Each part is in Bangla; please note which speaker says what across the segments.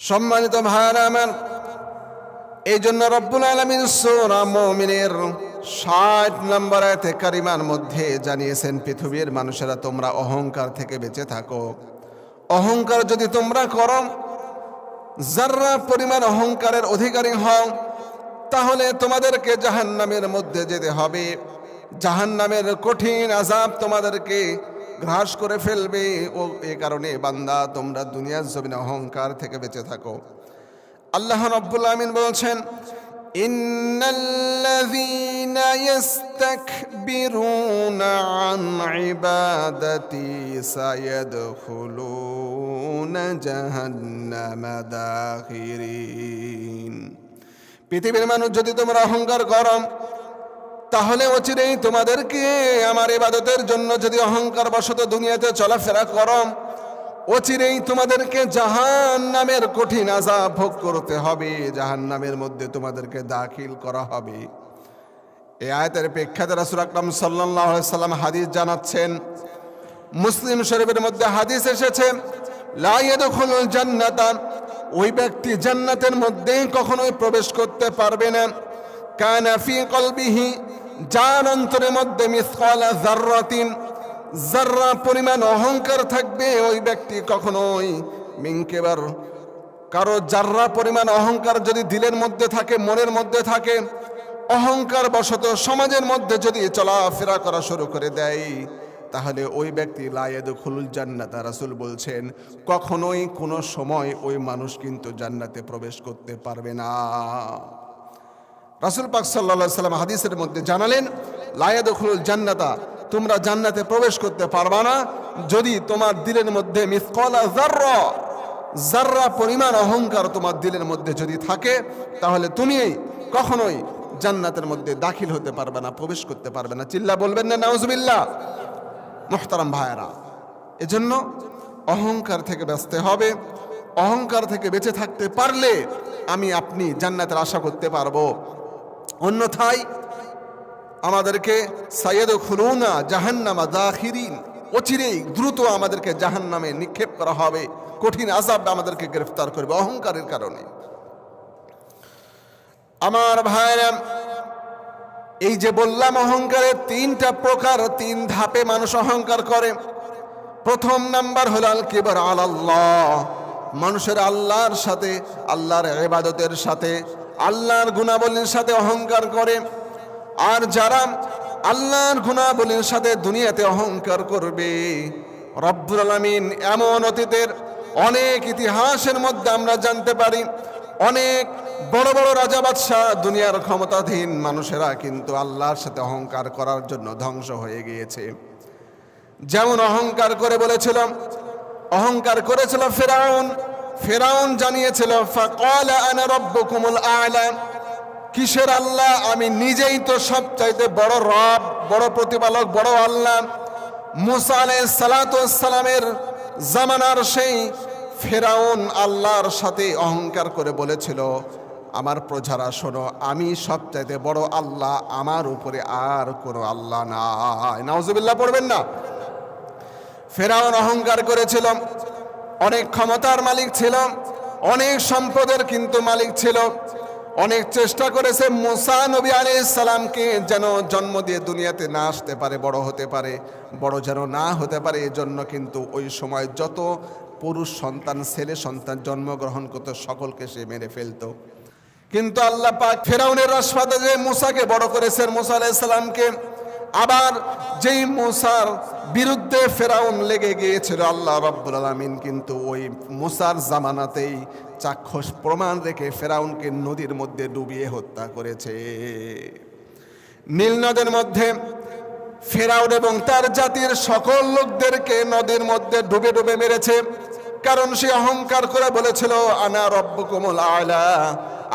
Speaker 1: সম্মানিত ভাইয়ারা আমার এই জন্য রব্বুল আলমিন সোরা মমিনের ষাট নম্বর আয়তে কারিমার মধ্যে জানিয়েছেন, পৃথিবীর মানুষেরা তোমরা অহংকার থেকে বেঁচে থাকো। অহংকার যদি তোমরা করো যার্রা পরিমাণ অহংকারের অধিকারী হও, তাহলে তোমাদেরকে জাহান্নামের মধ্যে যেতে হবে। জাহান্নামের কঠিন আজাব তোমাদেরকে গ্রাস করে ফেলবে। ও এ কারণে বান্দা, তোমরা দুনিয়ার জমিনে অহংকার থেকে বেঁচে থাকো। আল্লাহ রব্বুল আমিন বলছেন, ইন্নাল্লাযীনা ইস্তাকবিরুনা আন ইবাদাতি সায়াদখুলুনা জাহান্নামা দাখিরিন। পৃথিবীর মানুষ, যদি তোমরা অহংকার করো তাহলে অচিরেই তোমাদেরকে আমার ইবাদতের জন্য যদি অহংকার বশত দুনিয়াতে চলাফেরা করো অচিরেই তোমাদেরকে জাহান নামের কঠিন আজাব ভোগ করতে হবে জাহান নামের মধ্যে তোমাদেরকে দাখিল করা হবে। এই আয়তের প্রেক্ষাতে রাসুল আকরাম সাল্লাহ সাল্লাম হাদিস জানাচ্ছেন, মুসলিম শরীফের মধ্যে হাদিস এসেছে লাইয়াদুল ওই ব্যক্তি জান্নাতের মধ্যে কখনোই প্রবেশ করতে পারবে না। কানাফি কলবিহি যার অন্তরের মধ্যে মিসকালা জাররাতিন জাররা পরিমাণ অহংকার থাকবে, ওই ব্যক্তি কখনোই মিঙ্কেবার কারও জাররা পরিমাণ অহংকার যদি দিলের মধ্যে থাকে, মনের মধ্যে থাকে অহংকার বশত সমাজের মধ্যে যদি চলাফেরা করা শুরু করে দেয়, তাহলে ওই ব্যক্তি লায়েদ খুলুল জান্নাতা, রাসুল বলছেন, কখনোই কোনো সময় ওই মানুষ কিন্তু জান্নাতে প্রবেশ করতে পারবে না। রাসুল পাক সাল্লা সাল্লাম হাদিসের মধ্যে জানালেন লায়েদ খুলুল জান্নাতা তোমরা জান্নাতে প্রবেশ করতে পারবা না। যদি তোমার দিলের মধ্যে মিসকলা জাররা জার্রা পরিমাণ অহংকার তোমার দিলের মধ্যে যদি থাকে, তাহলে তুমি কখনোই জান্নাতের মধ্যে দাখিল হতে পারবে না, প্রবেশ করতে পারবে না। চিল্লা বলবেন না নাউজবিল্লা মোহতারাম ভাইয়েরা, এজন্য অহংকার থেকে ব্যস্ত হবে। অহংকার থেকে বেঁচে থাকতে পারলে আমি আপনি জান্নাতের আশা করতে পারব। অন্যথায় আমাদেরকে সাইয়েদ খুলুনা জাহান্নামা দাখিরিন, অচিরেই দ্রুত আমাদেরকে জাহান্নামে নিক্ষেপ করা হবে, কঠিন আজাব আমাদেরকে গ্রেফতার করবে অহংকারের কারণে। আমার ভাইরা, এই যে বললাম অহংকারের তিনটা প্রকার, তিন ধাপে মানুষ অহংকার করে। প্রথম নাম্বার হল আল কিবার আল্লাহ মানুষের আল্লাহর সাথে, আল্লাহর ইবাদতের সাথে আল্লাহর গুণাবলীর সাথে অহংকার করে। আর যারা আল্লাহর গুণাবলীর সাথে দুনিয়াতে অহংকার করবে, রব্বুল আলমিন এমন অতীতের অনেক ইতিহাসের মধ্যে আমরা জানতে পারি, অনেক বড় বড় রাজা বাদশাহ দুনিয়ার ক্ষমতাধীন মানুষেরা কিন্তু আল্লাহর সাথে অহংকার করার জন্য ধ্বংস হয়ে গিয়েছে। যেমন অহংকার করে বলেছিল অহংকার করেছিল ফেরাউন ফেরাউন জানিয়েছিল কিসের আল্লাহ? আমি নিজেই তো সবচাইতে বড় রব, বড় প্রতিপালক, বড় আল্লাহ। মুসা আলাইহিস সালাতু সালামের জামানার সেই ফেরাউন আল্লাহর সাথে অহংকার করে বলেছিল, আমার প্রজারা, শোনো, আমি সবচাইতে বড় আল্লাহ, আমার উপরে আর কোনো আল্লাহ নাই। নাউজুবিল্লাহ, পড়বেন না। ফেরাউন অহংকার করেছিল। অনেক ক্ষমতার মালিক ছিল, অনেক সম্পদের কিন্তু মালিক ছিল। অনেক চেষ্টা করেছে মুসা নবী আলি সালামকে যেন জন্ম দিয়ে দুনিয়াতে না আসতে পারে, বড় হতে পারে, বড় যেন না হতে পারে, এজন্য কিন্তু ওই সময় যত পুরুষ সন্তান, ছেলে সন্তান জন্মগ্রহণ করতো, সকলকে সে মেরে ফেলতো। কিন্তু আল্লাহ পাক ফেরাউনের রাজপাতে যে মুসাকে বড় করেছেন, মুসা আলাইসালামকে আবার যেই মুসার বিরুদ্ধে ফেরাউন লেগে গিয়েছিল, আল্লাহ রব্বুল আলমিন কিন্তু ওই মুসার জামানাতেই চাক্ষুষ প্রমাণ রেখে ফেরাউনকে নদীর মধ্যে ডুবিয়ে হত্যা করেছে। নীল নদের মধ্যে ফেরাউন এবং তার জাতির সকল লোকদেরকে নদীর মধ্যে ডুবে ডুবে মেরেছে, কারণ সে অহংকার করে বলেছিল, আনা রব্ব কোমল আয়লা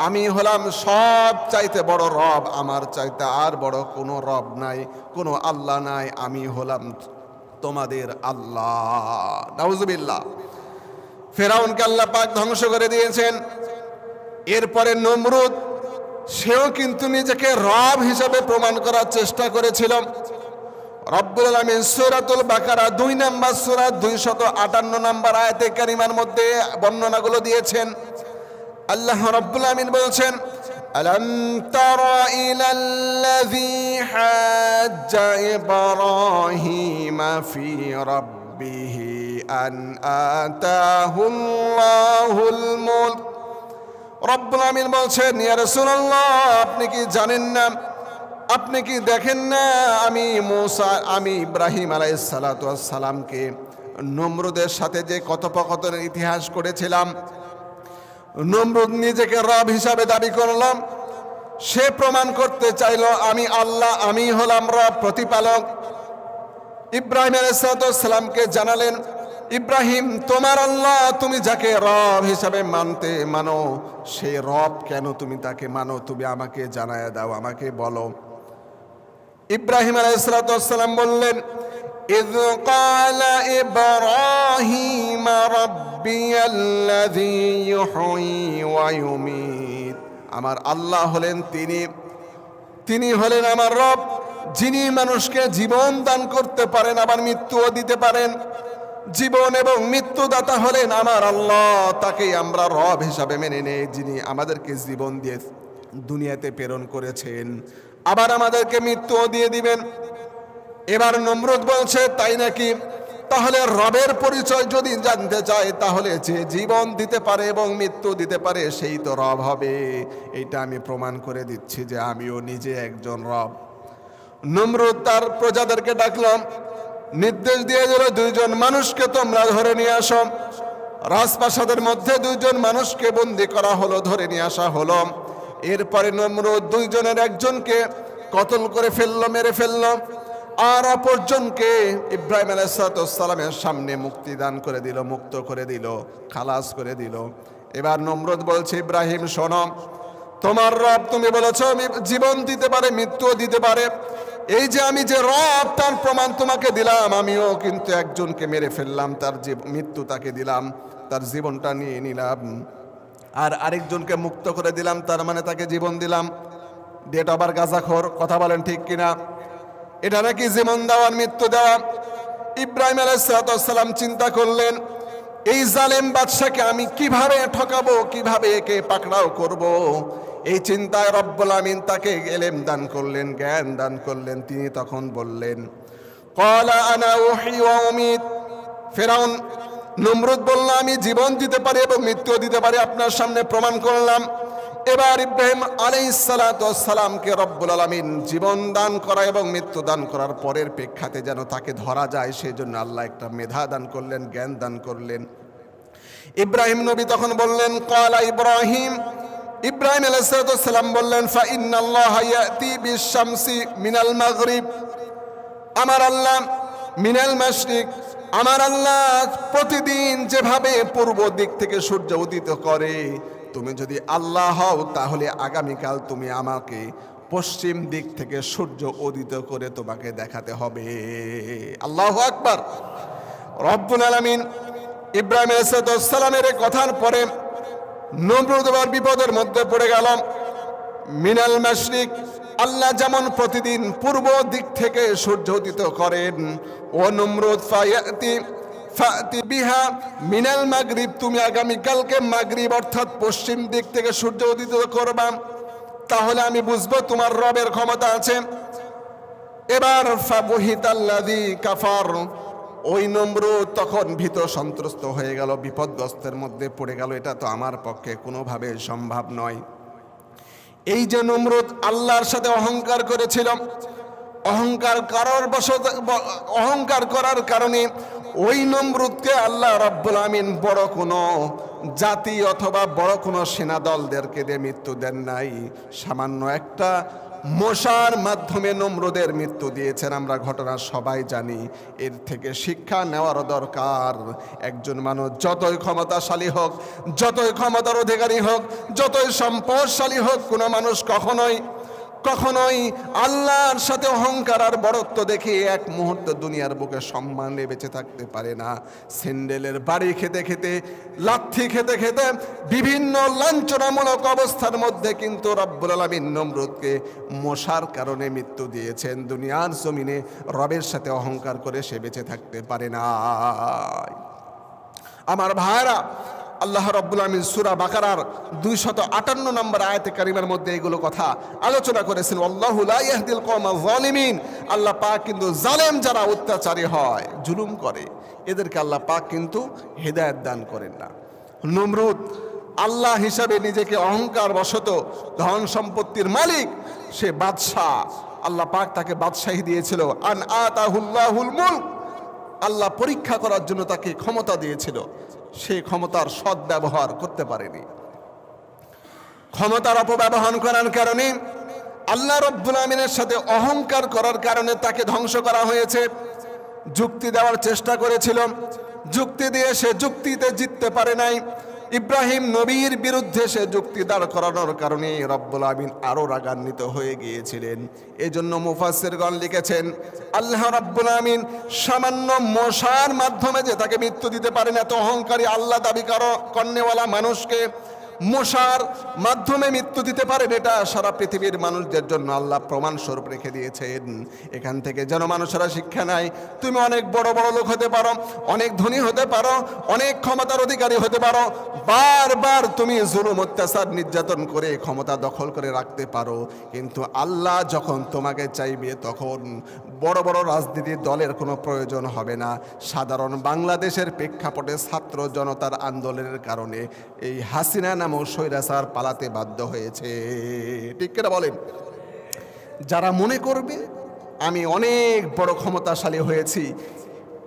Speaker 1: আমি হলাম সব চাইতে বড় রব, আমার চাইতে আর বড় কোনো রব নাই, কোনো আল্লাহ নাই, আমি হলাম তোমাদের আল্লাহ। নাউজুবিল্লাহ। ফেরাউনকে আল্লাহ পাক ধ্বংস করে দিয়েছেন। এরপরে নমরুদ, সেও কিন্তু নিজেকে রব হিসাবে প্রমাণ করার চেষ্টা করেছিল। রব্বুল আলমিন সুরাতুল বাকারা দুই নাম্বার সুরা, দুইশত আটান্ন নাম্বার আয়াতে কারিমার মধ্যে বর্ণনাগুলো দিয়েছেন। আল্লাহ রব্বুল আমিন বলছেন ألم تر إلى الذي حاج إبراهيم في ربه أن آتاه الله الملك রব্বুল আমিন বলছেন ইয়া রাসূলুল্লাহ আপনি কি জানেন না আপনি কি দেখেন না আমি মূসা আমি ইব্রাহিম আলাইহিস সালাতু ওয়াস সালামকে নমরুদের সাথে যে কথোপকথনের ইতিহাস করেছিলাম নমরুদ নিজেকে রব হিসাবে দাবি করলাম। সে প্রমাণ করতে চাইল, আমি আল্লাহ, আমি হলাম রব, প্রতিপালক। ইব্রাহিম আলাইসালামকে জানালেন, ইব্রাহিম, তোমার আল্লাহ তুমি যাকে রব হিসাবে মানতে মানো সেই রব কেন তুমি তাকে মানো? তুমি আমাকে জানায় দাও, আমাকে বলো। ইব্রাহিম আলাইসালাম বললেন إذ قال إبراهيم ربي الذي يحيي ويميت আমার আল্লাহ হলেন তিনি তিনি হলেন আমার রব যিনি মানুষকে জীবন দান করতে পারেন আবার মৃত্যুও দিতে পারেন জীবন এবং মৃত্যুদাতা হলেন আমার আল্লাহ তাকেই আমরা রব হিসাবে মেনে নেই যিনি আমাদেরকে জীবন দিয়ে দুনিয়াতে প্রেরণ করেছেন আবার আমাদেরকে মৃত্যুও দিয়ে দিবেন। এবার নমরুদ বলছে, তাই নাকি? তাহলে রবের পরিচয় যদি জানতে চায়, তাহলে যে জীবন দিতে পারে এবং মৃত্যু দিতে পারে, সেই তো রব হবে। এইটা আমি প্রমাণ করে দিচ্ছি যে আমিও নিজে একজন রব। নমরুদ তার প্রজাদেরকে ডাকলাম নির্দেশ দিয়ে দিল, দুইজন মানুষকে তোমরা ধরে নিয়ে আসো। রাজপ্রাসাদের মধ্যে দুইজন মানুষকে বন্দি করা হলো, ধরে নিয়ে আসা হলো। এরপরে নমরুদ দুইজনের একজনকে কতল করে ফেলল, মেরে ফেলল। আর অপরজনকে ইব্রাহিম আলাইসালামের সামনে মুক্তি দান করে দিল, মুক্ত করে দিল, খালাস করে দিল। এবার নমরুদ বলছে, ইব্রাহিম, শোনো, তোমার রব তুমি বলেছ, আমি জীবন দিতে পারে, মৃত্যুও দিতে পারে। এই যে আমি যে রব, তার প্রমাণ তোমাকে দিলাম, আমিও কিন্তু একজনকে মেরে ফেললাম, তার মৃত্যু তাকে দিলাম, তার জীবনটা নিয়ে নিলাম। আর আরেকজনকে মুক্ত করে দিলাম, তার মানে তাকে জীবন দিলাম। ডেট আবার গাজাখোর, কথা বলেন ঠিক কিনা? এটা নাকি জীবন দেওয়ার মৃত্যু দেওয়া? ইব্রাহিম আলাইসালাম চিন্তা করলেন, এই জালেম বাদশাকে আমি কীভাবে ঠকাবো, কীভাবে একে পাকড়াও করব। এই চিন্তায় রব্বুল আমিন তাকে এলেম দান করলেন, জ্ঞান দান করলেন, তিনি তখন বললেন, কলা আনা ওহি অমিত ফেরাউন নমরুদ বলল, আমি জীবন দিতে পারি এবং মৃত্যু দিতে পারি। আপনার সামনে প্রমাণ করলাম। এবার ইব্রাহিম আলাইসালামকে রব্বুল আলমিন জীবন দান করা এবং মৃত্যু দান করার পরের প্রেক্ষাতে যেন তাকে ধরা যায় সেই জন্য আল্লাহ একটা মেধা দান করলেন, জ্ঞান দান করলেন। ইব্রাহিম নবী তখন বললেন কলা ইব্রাহিম। ইব্রাহিম আলাইসালাম বললেন মিনাল মাগরিব। আমার আল্লাহ মিনাল মাসরিক আমার আল্লাহ প্রতিদিন যেভাবে পূর্ব দিক থেকে সূর্য উদিত করে, তুমি যদি আল্লাহ হও, তাহলে আগামীকাল তুমি আমাকে পশ্চিম দিক থেকে সূর্য উদিত করে তোমাকে দেখাতে হবে। আল্লাহ আকবার। রব্বুল আলমিন ইব্রাহিম সালামের কথার পরে নমরুদবার বিপদের মধ্যে পড়ে গেলাম মিনাল মাসরিক আল্লাহ যেমন প্রতিদিন পূর্ব দিক থেকে সূর্য উদিত করেন, ও নমরুদ ফায়াতি, ফাতি বিহা মিনাল মাগরিব, তুমি আগামীকালকে মাগরিব অর্থাৎ পশ্চিম দিক থেকে সূর্য উদিত করবা, তাহলে আমি বুঝব তোমার রবের ক্ষমতা আছে। এবার ফাবহিত আল্লাদি কাফার, ওই নম্র তখন ভীত সন্ত্রস্ত হয়ে গেল, বিপদগ্রস্তের মধ্যে পড়ে গেল, এটা তো আমার পক্ষে কোনোভাবে সম্ভব নয়। এই যে নমরুদ আল্লাহর সাথে অহংকার করেছিল অহংকার করার বসত অহংকার করার কারণে ওই নমরুদকে আল্লাহ রব্বুল আমিন বড় কোনো জাতি অথবা বড় কোনো সেনাদলদেরকে দিয়ে মৃত্যু দেন নাই। সামান্য একটা মশার মাধ্যমে নম্রদের মৃত্যু দিয়েছেন, আমরা ঘটনা সবাই জানি। এর থেকে শিক্ষা নেওয়ার দরকার। একজন মানুষ যতই ক্ষমতাশালী হোক, যতই ক্ষমতার অধিকারী হোক, যতই সম্পদশালী হোক, কোনো মানুষ কখনোই কখনোই আল্লাহর সাথে অহংকার আর বড়ত্ব দেখে এক মুহূর্ত দুনিয়ার বুকে সম্মানে বেঁচে থাকতে পারে না। স্যান্ডেলের বাড়ি খেতে খেতে, লাথি খেতে খেতে, বিভিন্ন লাঞ্ছনামূলক অবস্থার মধ্যে কিন্তু রব্বুল আলমিন নমরুদকে মশার কারণে মৃত্যু দিয়েছেন। দুনিয়ার জমিনে রবের সাথে অহংকার করে সে বেঁচে থাকতে পারে না আমার ভাইরা আল্লাহ রব্বুল আমিন সুরা বাকারার দুইশত আটান্ন নম্বর আয়াতে কারিমার মধ্যে এগুলো কথা আলোচনা করেছেন। আল্লাহ ইয়াহদিল কওমা জালিমিন আল্লাহ পাক কিন্তু জালেম যারা, অত্যাচারী হয়, জুলুম করে। এদেরকে আল্লাহ পাক কিন্তু হেদায়েত দান করেন না। নমরুদ, আল্লাহ হিসাবে নিজেকে অহংকার বশত ধন সম্পত্তির মালিক, সে বাদশাহ। আল্লাহ পাক তাকে বাদশাহী দিয়েছিল। আন আতাহুল্লাহুল মুলক। আল্লাহ পরীক্ষা করার জন্য তাকে ক্ষমতা দিয়েছিল। সেই ক্ষমতার সদ্ব্যবহার ব্যবহার করতে পারেনি। ক্ষমতার অপব্যবহার করার কারণে আল্লাহ রব্বুল আমিনের সাথে অহংকার করার কারণে তাকে ধ্বংস করা হয়েছে। যুক্তি দেওয়ার চেষ্টা করেছিল। যুক্তি দিয়ে সে যুক্তিতে জিততে পারে নাই। ইব্রাহিম নবীর বিরুদ্ধে সে যুক্তি দাঁড় করানোর কারণে রব্বুল আমিন আরও রাগান্বিত হয়ে গিয়েছিলেন। এজন্য মুফাসিরগণ লিখেছেন, আল্লাহ রব্বুল আমিন সামান্য মশার মাধ্যমে যে তাকে মৃত্যু দিতে পারেন এত অহংকারী আল্লাহ দাবি করো কন্যেওয়ালা মানুষকে মশার মাধ্যমে মৃত্যু দিতে পারেন এটা সারা পৃথিবীর মানুষদের জন্য আল্লাহ প্রমাণ স্বরূপ রেখে দিয়েছেন। এখান থেকে যেন মানুষেরা শিক্ষা নেয়, তুমি অনেক বড় বড় লোক হতে পারো, অনেক ধনী হতে পারো, অনেক ক্ষমতার অধিকারী হতে পারো, বারবার তুমি জুলুম, অত্যাচার, নির্যাতন করে ক্ষমতা দখল করে রাখতে পারো। কিন্তু আল্লাহ যখন তোমাকে চাইবে তখন বড় বড় রাজনীতির দলের কোনো প্রয়োজন হবে না। সাধারণ বাংলাদেশের প্রেক্ষাপটে ছাত্র জনতার আন্দোলনের কারণে এই হাসিনা নামক স্বৈরাচার পালাতে বাধ্য হয়েছে। ঠিক কেনা বলেন? যারা মনে করবে, আমি অনেক বড় ক্ষমতাশালী হয়েছি।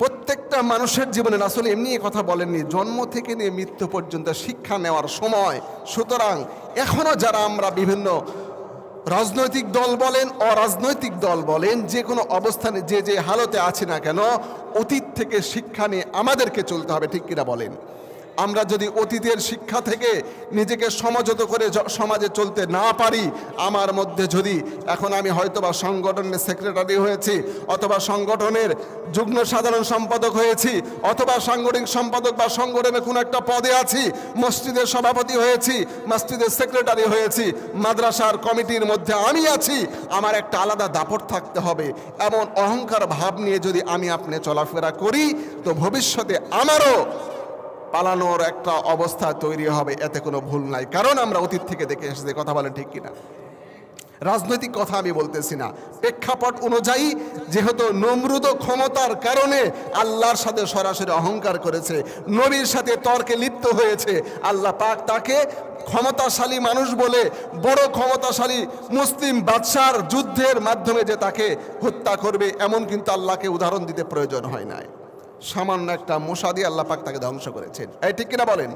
Speaker 1: প্রত্যেকটা মানুষের জীবনে আসলে এমনি কথা বলেননি, জন্ম থেকে নিয়ে মৃত্যু পর্যন্ত শিক্ষা নেওয়ার সময়। সুতরাং এখনও যারা আমরা বিভিন্ন রাজনৈতিক দল বলেন, অরাজনৈতিক দল বলেন, যে কোনো অবস্থানে যে যে হালতে আছে না কেন, অতীত থেকে শিক্ষা নিয়ে আমাদেরকে চলতে হবে, ঠিক কিনা বলেন? আমরা যদি অতীতের শিক্ষা থেকে নিজেকে সমাজত করে সমাজে চলতে না পারি, আমার মধ্যে যদি এখন আমি হয়তোবা সংগঠনের সেক্রেটারি হয়েছি, অথবা সংগঠনের যুগ্ম সাধারণ সম্পাদক হয়েছি, অথবা সাংগঠনিক সম্পাদক বা সংগঠনের কোনো একটা পদে আছি, মসজিদের সভাপতি হয়েছি, মসজিদের সেক্রেটারি হয়েছি, মাদ্রাসার কমিটির মধ্যে আমি আছি, আমার একটা আলাদা দাপট থাকতে হবে। এমন অহংকার ভাব নিয়ে যদি আমি আপনি চলাফেরা করি, তো ভবিষ্যতে আমারও পালানোর একটা অবস্থা তৈরি হবে, এতে কোনো ভুল নাই। কারণ আমরা অতীত থেকে দেখে এসেছি কথা বলেন ঠিক কিনা। রাজনৈতিক কথা আমি বলতেছি না। প্রেক্ষাপট অনুযায়ী যেহেতু নমরুদ ক্ষমতার কারণে আল্লাহর সাথে সরাসরি অহংকার করেছে, নবীর সাথে তর্কে লিপ্ত হয়েছে, আল্লাহ পাক তাকে ক্ষমতাশালী মানুষ বলে বড় ক্ষমতাশালী মুসলিম বাদশার যুদ্ধের মাধ্যমে যে তাকে হত্যা করবে, এমন কিন্তু আল্লাহকে উদাহরণ দিতে প্রয়োজন হয় নাই। সামান্য একটা মশা দিয়ে আল্লাপাক তাকে ধ্বংস করেছেন। এই ঠিক কিনা বলেন?